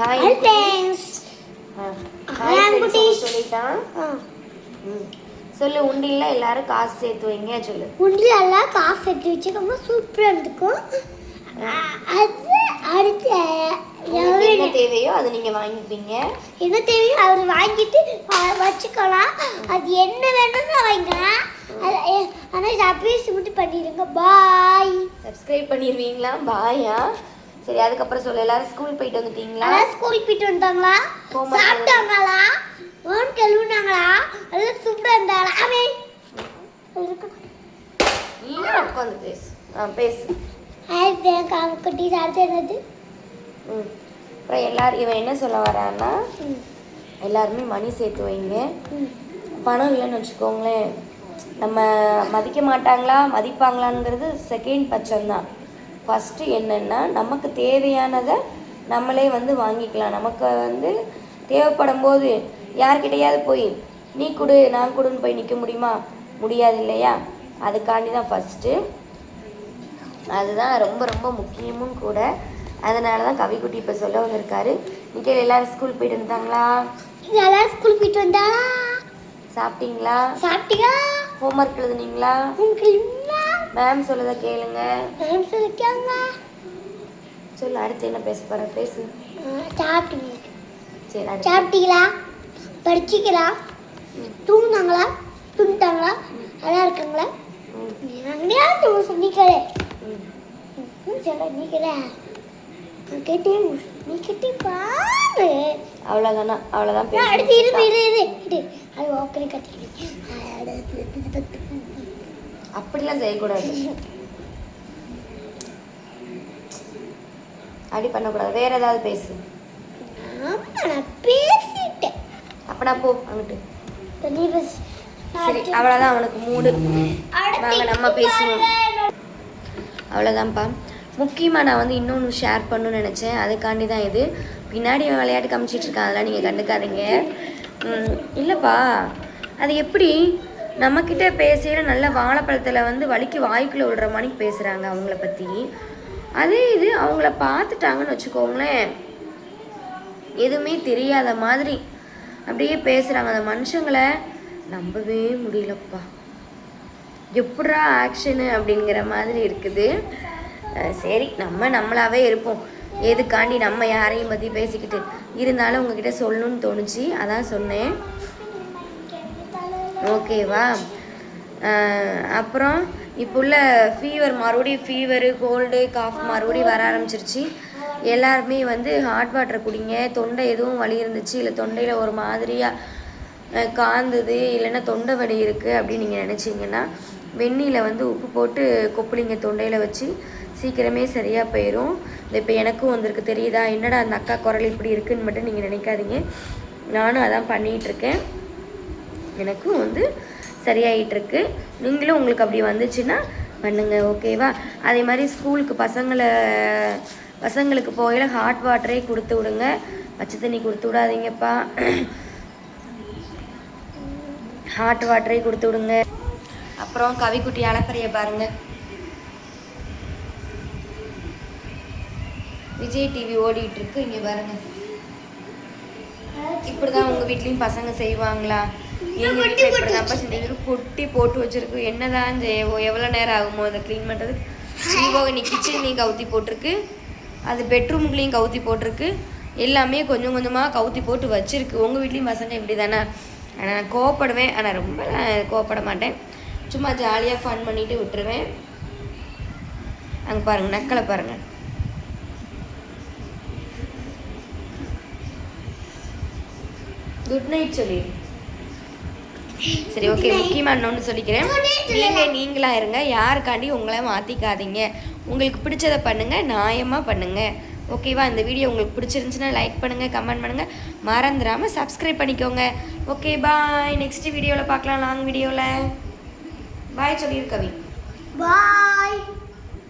Hi hi friends hi குட்டீஸ். சொல்லிட்டான். சொல்லு உண்டில்ல எல்லாரும் காசு சேர்த்து வைங்க சொல்லு. உண்டியெல்லாம் காசு எடுத்து வச்சுக்கோங்க சூப்பராக இருக்கும். அது அடுத்து என்ன தேவையோ அதை நீங்க வாங்கிப்பீங்க. என்ன தேவையோ அவர் வாங்கிட்டு வச்சுக்கலாம். அது என்ன வேணும்னு வாங்கிக்கலாம் ஆனால் சர்ப்ரைஸ் மட்டும் பண்ணிடுங்க. பாய். சப்ஸ்கிரைப் பண்ணிடுவீங்களா பாயா? சரி அதுக்கப்புறம் சொல்லு. எல்லாரும் ஸ்கூல் போயிட்டு வந்துட்டீங்களா? அதான் ஸ்கூல் போயிட்டு வந்தாங்களா சாப்பிட்டாங்களா? ஓன் கழுவுனாங்களா? எல்லாம் சூப்பராக இருந்தாங்களா அவன் நீ உட்காந்து பேசு. ஆ பேசு. குட்டி அடுத்து என்னது? ம். அப்புறம் எல்லாரும் இவன் என்ன சொல்ல வரான்னா. எல்லாருமே மணி சேர்த்து வைங்க. பணம் இல்லைன்னு வச்சுக்கோங்களேன். நம்ம மதிக்க மாட்டாங்களா? மதிப்பாங்களாங்கிறது செகண்ட் பட்சம்தான். ஃபஸ்ட்டு என்னென்னா நமக்கு தேவையானதை நம்மளே வந்து வாங்கிக்கலாம். நமக்கு வந்து தேவைப்படும் போது யார்கிட்டயாவது போய் நீ கொடு நான் கொடுன்னு போய் நிற்க முடியுமா? முடியாது இல்லையா? அதுக்காண்டி தான் ஃபஸ்ட்டு அதுதான் ரொம்ப ரொம்ப முக்கியமும் கூட. அதனால தான் கவிக்குட்டி இப்போ சொல்ல வந்திருக்காரு. நிக்கையில் எல்லாரும் ஸ்கூல் போயிட்டு வந்துட்டாங்களா? எல்லாரும் ஸ்கூல் போயிட்டு வந்தாளா சாப்பிட்டீங்களா? சாப்பிட்டீங்களா? ஹோம்ஒர்க் எழுதுனீங்களா? மேம் சொல்லுத கேளுங்க. மேம் சொல்லிருக்காங்க சொல்லு அடுத்து என்ன பேச போற? பேசு. சாப்பிட்டீங்க சரி சாப்பிட்டீங்களா? படிச்சிங்களா தூங்குனாங்களா? தூங்கிட்டாங்களா? நல்லா இருக்காங்களா? நாங்களே தூங்க சொன்னிக்கலே. சொல்ல நீங்களே கேட்டே நீ கேட்டே பாரு. அவ்வளோதானா அவ்வளோதான் அடுத்து இரு இரு இரு. அது ஓக்கே கட்டிக்கிறேன் அப்படிலாம் செய்யக்கூடாது. அப்படி பண்ணக்கூடாது. வேற ஏதாவது பேசு. பேசிட்டேன். அப்பனா போ அங்கிட்டு. சரி அவ்வளோதான் அவனுக்கு மூடு. வாங்க நம்ம பேசுவோம். அவ்வளோதான்ப்பா முக்கியமாக நான் வந்து இன்னொன்று ஷேர் பண்ணணும்னு நினச்சேன். அதுக்காண்டி தான் இது. பின்னாடி விளையாட்டு காமிச்சிட்டு இருக்கான். அதெல்லாம் நீங்கள் கண்டுக்காதீங்க. இல்லைப்பா. அது எப்படி? நம்மக்கிட்ட பேசையில் நல்ல வாழைப்பழத்தில் வந்து வலிக்கு வாய்க்குள்ள விடுற மாதிரி பேசுகிறாங்க அவங்கள பற்றி அதே இது அவங்கள பார்த்துட்டாங்கன்னு வச்சுக்கோங்களேன். எதுவுமே தெரியாத மாதிரி அப்படியே பேசுகிறாங்க அந்த மனுஷங்களை நம்பவே முடியலப்பா. எப்படா ஆக்ஷனு அப்படிங்கிற மாதிரி இருக்குது. சரி நம்ம நம்மளாவே இருப்போம். எதுக்காண்டி நம்ம யாரையும் பற்றி பேசிக்கிட்டு இருந்தாலும் உங்ககிட்ட சொல்லணும்னு தோணுச்சு. அதான் சொன்னேன். ஓகேவா? அப்புறம் இப்போ உள்ள ஃபீவர் மறுபடியும் ஃபீவரு கோல்டு காஃப் மறுபடியும் வர ஆரம்பிச்சிருச்சு. எல்லாருமே வந்து ஹாட் வாட்டர் குடிங்க. தொண்டை எதுவும் வலி இருந்துச்சு. இல்லை தொண்டையில் ஒரு மாதிரியாக காந்தது இல்லைன்னா தொண்டை வலி இருக்குது அப்படின்னு நீங்கள் நினச்சிங்கன்னா வெந்நீரில் வந்து உப்பு போட்டு கொப்புளிங்க தொண்டையில் வச்சு சீக்கிரமே சரியாக போயிடும் இப்போ எனக்கும் வந்திருக்கு. தெரியுதா? என்னடா அந்த அக்கா குரல் இப்படி இருக்குன்னு மட்டும் நீங்கள் நினைக்காதீங்க. நானும் அதான் பண்ணிகிட்ருக்கேன் எனக்கும் வந்து சரியாயிட்டிருக்கு. நீங்களும் உங்களுக்கு அப்படி வந்துச்சுன்னா பண்ணுங்க ஓகேவா? அதே மாதிரி ஸ்கூலுக்கு பசங்களை பசங்களுக்கு போயில ஹாட் வாட்டரே கொடுத்து விடுங்க. பச்சை தண்ணி கொடுத்து விடாதீங்கப்பா. ஹாட் வாட்டரே கொடுத்து விடுங்க. அப்புறம் கவிக்குட்டி அலப்பறைய பாருங்க. விஜய் டிவி ஓடிட்டு இருக்கு இங்க பாருங்க. இப்படிதான் உங்க வீட்லயும் பசங்க செய்வாங்களா? இப்படிதான்ப்பா செஞ்சு கொட்டி போட்டு வச்சிருக்கு. என்னதான் எவ்வளவு நேரம் ஆகுமோ அதை க்ளீன் பண்றதுக்கு? ஜீவோ நீ கிச்சன்லையும் கவுத்தி போட்டிருக்கு. அது பெட்ரூம்குள்ளேயும் கவுத்தி போட்டிருக்கு. எல்லாமே கொஞ்சம் கொஞ்சமாக கவுத்தி போட்டு வச்சிருக்கு. உங்கள் வீட்லேயும் பசங்க இப்படி தானே ஆனால் நான் கோவப்படுவேன். ஆனால் ரொம்ப நான் கோவப்பட மாட்டேன். சும்மா ஜாலியாக ஃபன் பண்ணிட்டு விட்டுருவேன். அங்கே பாருங்க நக்கலை பாருங்க. குட் நைட் சொல்லி. சரி ஓகே முக்கியமான இன்னொன்று சொல்லிக்கிறேன் நீங்கள் நீங்களாக இருங்க. யாருக்காண்டி உங்களை மாற்றிக்காதீங்க உங்களுக்கு பிடிச்சதை பண்ணுங்கள் நியாயமாக பண்ணுங்கள் ஓகேவா இந்த வீடியோ உங்களுக்கு பிடிச்சிருந்துச்சுன்னா லைக் பண்ணுங்கள் கமெண்ட் பண்ணுங்கள் மறந்துடாமல் சப்ஸ்கிரைப் பண்ணிக்கோங்க. ஓகே பாய் நெக்ஸ்ட் வீடியோவில் பார்க்கலாம் லாங் வீடியோவில் பாய் சொல்லியிருக்கவி பாய்